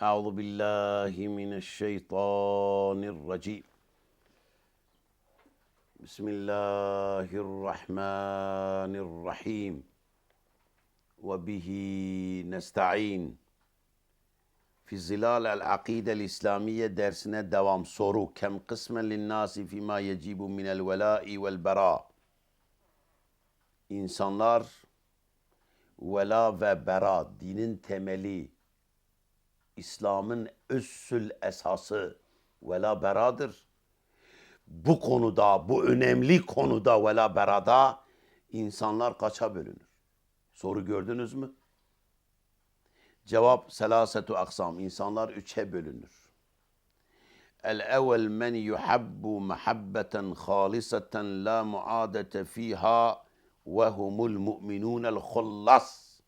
أعوذ بالله من الشيطان الرجيم. بسم الله الرحمن الرحيم. وبه نستعين. في ظلال العقيدة الإسلامية درسنا دوام صورو. كم قسما للناس فيما يجيب من الولاء والبراء. إنسانلار ولا وبراء دين تملي İslam'ın üssül esası vela beradır. Bu konuda, bu önemli konuda vela berada insanlar kaça bölünür? Soru gördünüz mü? Cevap selasetu aksam. İnsanlar üçe bölünür. El evvel men yuhabbu muhabbeten haliseten la muadete fiha ve humul mu'minunel hullas.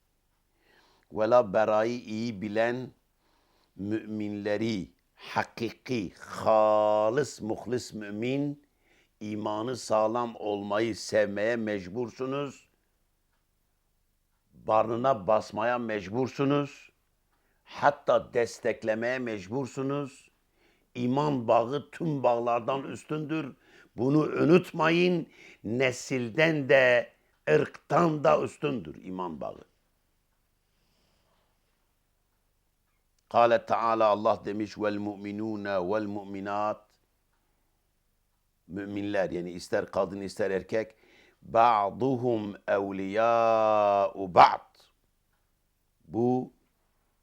Vela berayı iyi bilen müminleri hakiki, halis, muhlis mümin, imanı sağlam olmayı sevmeye mecbursunuz. Barnına basmaya mecbursunuz. Hatta desteklemeye mecbursunuz. İman bağı tüm bağlardan üstündür. Bunu unutmayın. Nesilden de, ırktan da üstündür iman bağı. Kale Teala Allah demiş vel mu'minune vel mu'minat müminler yani ister kadın ister erkek ba'duhum evliya'u ba'd bu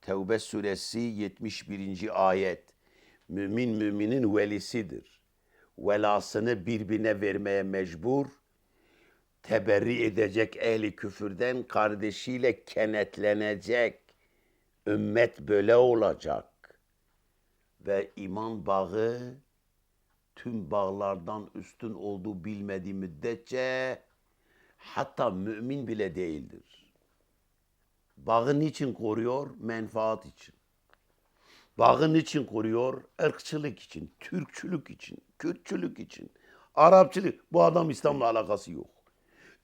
Tevbe suresi 71. ayet mümin müminin velisidir. Velasını birbirine vermeye mecbur teberri edecek ehli küfürden kardeşiyle kenetlenecek. Ümmet böyle olacak. Ve iman bağı tüm bağlardan üstün olduğu bilmediği müddetçe hatta mümin bile değildir. Bağı niçin koruyor? Menfaat için. Bağı niçin koruyor? Irkçılık için, Türkçülük için, Kürtçülük için, Arapçılık. Bu adam İslam'la alakası yok.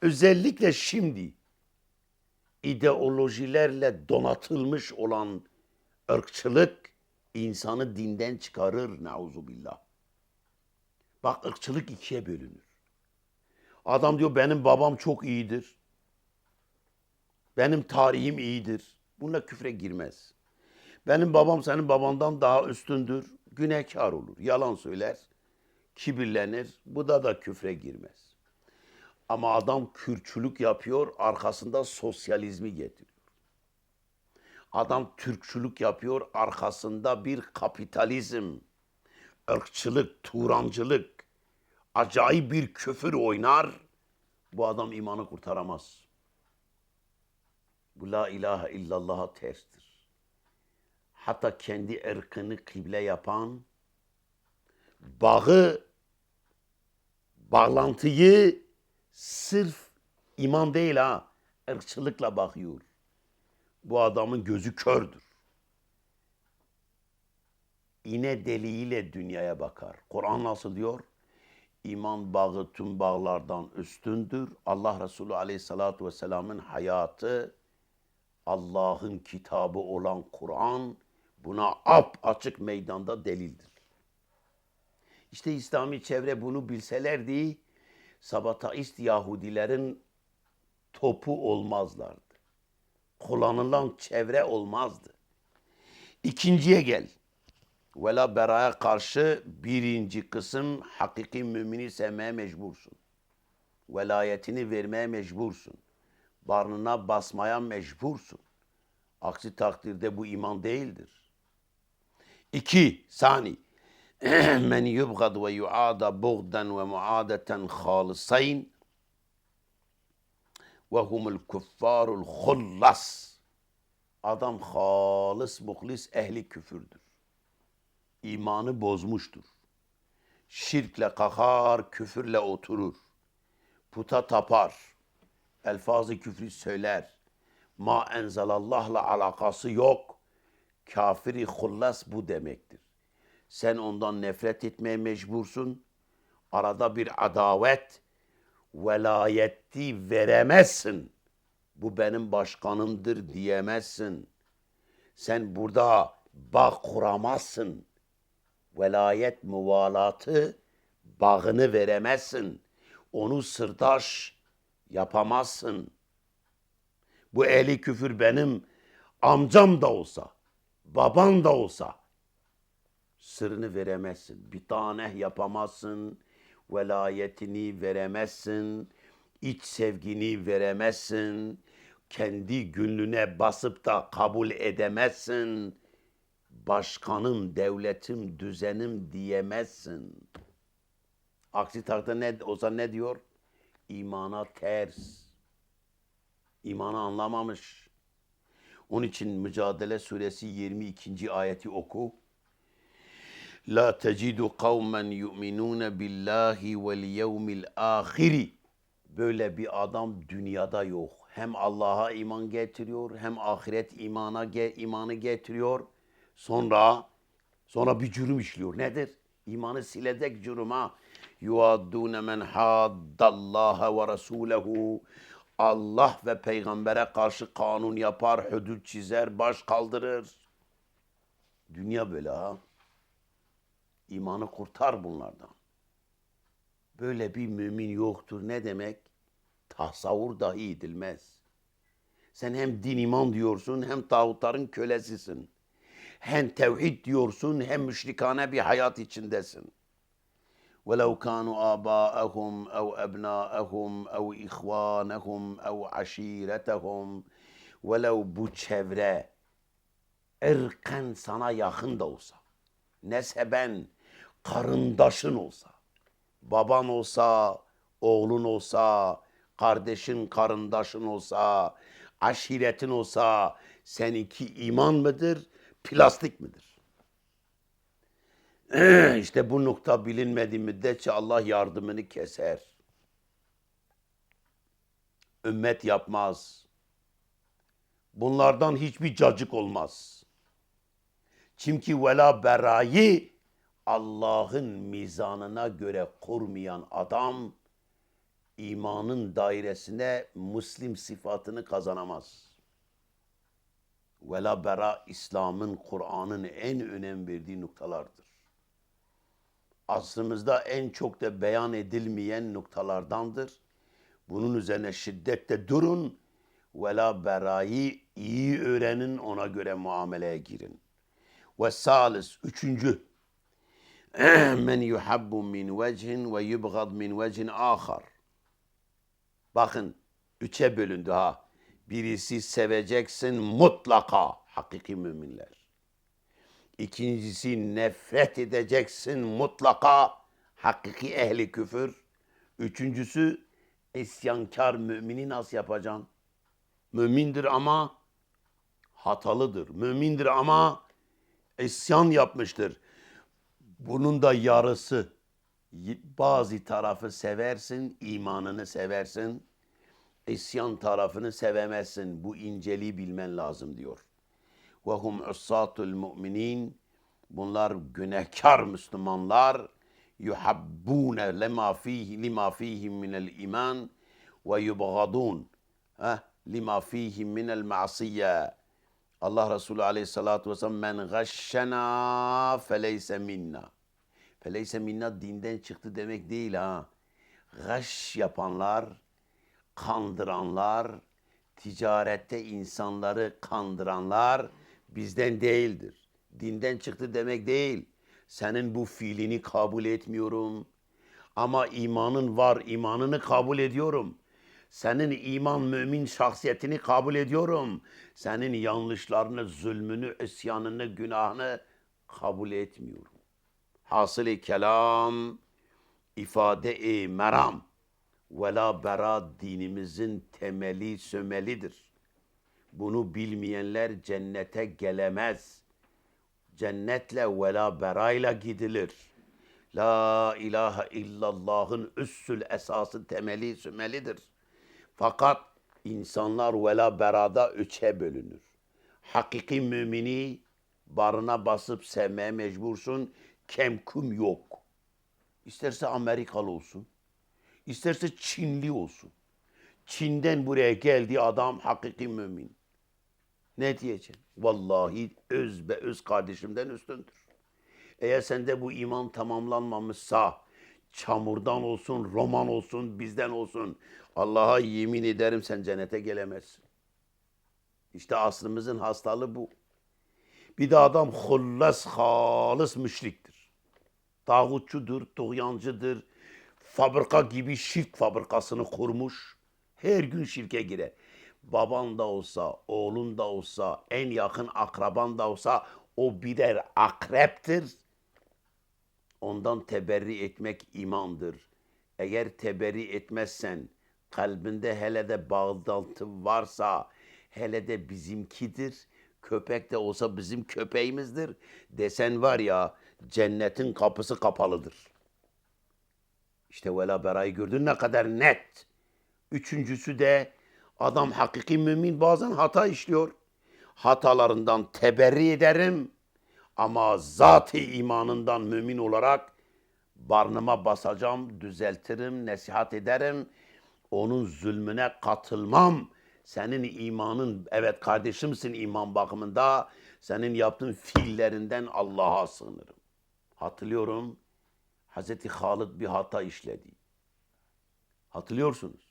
Özellikle şimdi ideolojilerle donatılmış olan ırkçılık insanı dinden çıkarır nauzubillah. Bak ırkçılık ikiye bölünür. Adam diyor benim babam çok iyidir. Benim tarihim iyidir. Bununla küfre girmez. Benim babam senin babandan daha üstündür. Günahkar olur. Yalan söyler. Kibirlenir. Bu da da küfre girmez. Ama adam kürçülük yapıyor, arkasında sosyalizmi getiriyor. Adam Türkçülük yapıyor, arkasında bir kapitalizm, ırkçılık, turancılık, acayip bir küfür oynar. Bu adam imanı kurtaramaz. Bu la ilahe illallah'a terstir. Hatta kendi ırkını kıble yapan, bağı, bağlantıyı sırf iman değil ha, ırkçılıkla bakıyor. Bu adamın gözü kördür. İne deliğiyle dünyaya bakar. Kur'an nasıl diyor? İman bağı tüm bağlardan üstündür. Allah Resulü Aleyhisselatü Vesselam'ın hayatı, Allah'ın kitabı olan Kur'an buna ap açık meydanda delildir. İşte İslami çevre bunu bilselerdi, Sabataist Yahudilerin topu olmazlardı. Kullanılan çevre olmazdı. İkinciye gel. Vela beraya karşı birinci kısım hakiki mümini sevmeye mecbursun. Velayetini vermeye mecbursun. Barnına basmaya mecbursun. Aksi takdirde bu iman değildir. İki, sani. men yubgad ve yuada buğdan ve muadeten halisayn ve humul kuffarul hullas. Adam halis, muhlis, ehli küfürdür. İmanı bozmuştur. Şirkle kakar, küfürle oturur. Puta tapar. Elfazı küfrü söyler. Ma enzelallahla alakası yok. Kafiri hullas bu demektir. Sen ondan nefret etmeye mecbursun. Arada bir adavet, velayeti veremezsin. Bu benim başkanımdır diyemezsin. Sen burada bağ kuramazsın. Velayet muvalatı bağını veremezsin. Onu sırdaş yapamazsın. Bu ehli küfür benim amcam da olsa, baban da olsa sırrını veremezsin. Bir tane yapamazsın. Velayetini veremezsin. iç sevgini veremezsin. Kendi gönlüne basıp da kabul edemezsin. Başkanım, devletim, düzenim diyemezsin. Aksi takdirde ne olsa ne diyor? İmana ters. İmanı anlamamış. Onun için Mücadele Suresi 22. ayeti oku. La tecidu kavmen yu'minun billahi vel yevmil ahiri. Böyle bir adam dünyada yok. Hem Allah'a iman getiriyor, hem ahiret imana ge- imanı getiriyor. Sonra sonra bir cürüm işliyor. Nedir? İmanı silecek cürüm ha. Yuaddune men haddallaha ve rasulehu. Allah ve peygambere karşı kanun yapar, hudut çizer, baş kaldırır. Dünya böyle ha. İmanı kurtar bunlardan. Böyle bir mümin yoktur. Ne demek? Tasavvur dahi edilmez. Sen hem din iman diyorsun hem tağutların kölesisin. Hem tevhid diyorsun hem müşrikane bir hayat içindesin. وَلَوْ كَانُوا آبَاءَهُمْ اَوْ اَبْنَاءَهُمْ اَوْ اِخْوَانَهُمْ اَوْ عَشِيرَتَهُمْ وَلَوْ bu çevre ırken sana yakın da olsa, neseben karındaşın olsa, baban olsa, oğlun olsa, kardeşin, karındaşın olsa, aşiretin olsa, seninki iman mıdır, plastik midir? işte bu nokta bilinmediği müddetçe Allah yardımını keser. Ümmet yapmaz. Bunlardan hiçbir cacık olmaz. Çünkü vela berayı Allah'ın mizanına göre kurmayan adam imanın dairesine Müslim sıfatını kazanamaz. Vela bera İslam'ın, Kur'an'ın en önem verdiği noktalardır. Asrımızda en çok da beyan edilmeyen noktalardandır. Bunun üzerine şiddetle durun. Vela berayı iyi öğrenin, ona göre muameleye girin. Ve salis, üçüncü. Men yuhabbu min vechin ve yubgad min vechin ahar. Bakın, üçe bölündü ha. Birisi seveceksin mutlaka hakiki müminler. İkincisi nefret edeceksin mutlaka hakiki ehli küfür. Üçüncüsü isyankar mümini nasıl yapacaksın? Mümindir ama hatalıdır. Mümindir ama isyan yapmıştır. Bunun da yarısı. Bazı tarafı seversin, imanını seversin. İsyan tarafını sevemezsin. Bu inceliği bilmen lazım diyor. Ve hum ussatul müminin. Bunlar günahkar Müslümanlar. Yuhabbune lema fihi lima fihim minel iman ve yubgadun lima fihim minel ma'siyye. Allah Resulü aleyhissalatu vesselam men gashşena feleyse minna. Feleyse minna dinden çıktı demek değil ha. Gaş yapanlar, kandıranlar, ticarette insanları kandıranlar bizden değildir. Dinden çıktı demek değil. Senin bu fiilini kabul etmiyorum. Ama imanın var, imanını kabul ediyorum. Senin iman mümin şahsiyetini kabul ediyorum. Senin yanlışlarını, zulmünü, isyanını, günahını kabul etmiyorum. Hasılı kelam, ifade-i meram, vela bera dinimizin temeli sömelidir. Bunu bilmeyenler cennete gelemez. Cennetle vela berayla gidilir. La ilahe illallah'ın üssül esası temeli sömelidir. Fakat insanlar vela berada üçe bölünür. Hakiki mümini barına basıp sevmeye mecbursun. Kemkum yok. İsterse Amerikalı olsun. isterse Çinli olsun. Çin'den buraya geldiği adam hakiki mümin. Ne diyeceksin? Vallahi öz be öz kardeşimden üstündür. Eğer sende bu iman tamamlanmamışsa çamurdan olsun, roman olsun, bizden olsun Allah'a yemin ederim sen cennete gelemezsin. İşte aslımızın hastalığı bu. Bir de adam hullas halis müşriktir. Tağutçudur, tuğyancıdır. Fabrika gibi şirk fabrikasını kurmuş. Her gün şirke girer. Baban da olsa, oğlun da olsa, en yakın akraban da olsa o birer akreptir. Ondan teberri etmek imandır. Eğer teberri etmezsen, kalbinde hele de bağlantı varsa, hele de bizimkidir, köpek de olsa bizim köpeğimizdir desen var ya, cennetin kapısı kapalıdır. İşte vela berayı gördün ne kadar net. Üçüncüsü de adam hakiki mümin bazen hata işliyor. Hatalarından teberri ederim ama zat-ı imanından mümin olarak barnıma basacağım, düzeltirim, nasihat ederim. Onun zulmüne katılmam. Senin imanın, evet kardeşimsin iman bakımında. Senin yaptığın fiillerinden Allah'a sığınırım. Hatırlıyorum, Hazreti Halid bir hata işledi. Hatırlıyorsunuz.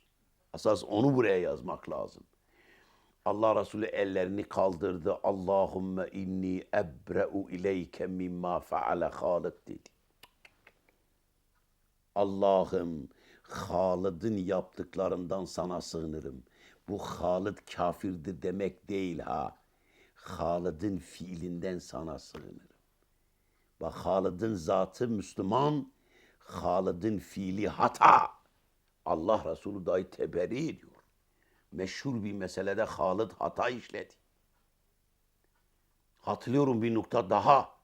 Asas onu buraya yazmak lazım. Allah Resulü ellerini kaldırdı. Allahümme inni ebre'u ileyke mimma feale Halid dedi. Allah'ım Halid'in yaptıklarından sana sığınırım. Bu Halid kafirdir demek değil ha. Halid'in fiilinden sana sığınırım. Bak Halid'in zatı Müslüman, Halid'in fiili hata. Allah Resulü dahi teberri ediyor. Meşhur bir meselede Halid hata işledi. Hatırlıyorum bir nokta daha.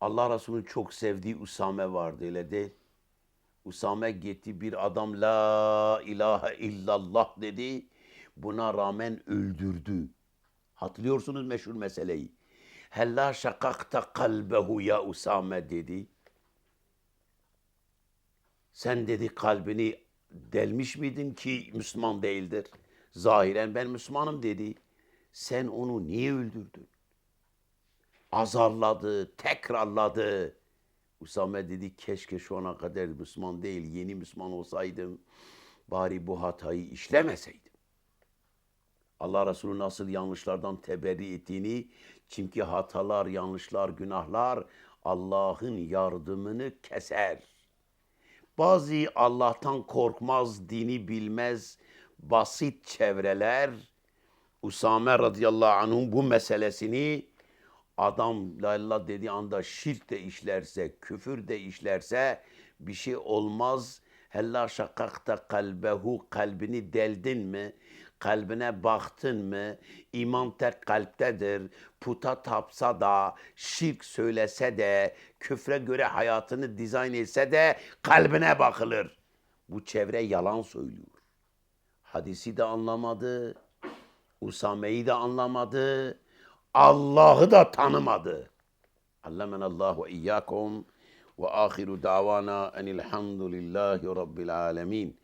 Allah Resulü'nün çok sevdiği Usame vardı öyle değil. Usame gitti bir adam la ilahe illallah dedi. Buna rağmen öldürdü. Hatırlıyorsunuz meşhur meseleyi. Hella şakakta kalbehu ya Usame dedi. Sen dedi kalbini delmiş miydin ki Müslüman değildir? Zahiren ben Müslümanım dedi. Sen onu niye öldürdün? Azarladı, tekrarladı. Usame dedi keşke şu ana kadar Müslüman değil, yeni Müslüman olsaydım. Bari bu hatayı işlemeseydim. Allah Resulü nasıl yanlışlardan teberri ettiğini, çünkü hatalar, yanlışlar, günahlar Allah'ın yardımını keser. Bazı Allah'tan korkmaz, dini bilmez, basit çevreler Usame radıyallahu anh'ın bu meselesini adam la ilahe dediği anda şirk de işlerse, küfür de işlerse bir şey olmaz. Hella şakakta kalbehu kalbini deldin mi? Kalbine baktın mı? İman tek kalptedir. Puta tapsa da, şirk söylese de, küfre göre hayatını dizayn etse de kalbine bakılır. Bu çevre yalan söylüyor. Hadisi de anlamadı. Usame'yi de anlamadı. Allah'ı da tanımadı. Allemenallahu ve iyyakum ve ahiru davana enilhamdülillahi rabbil alemin.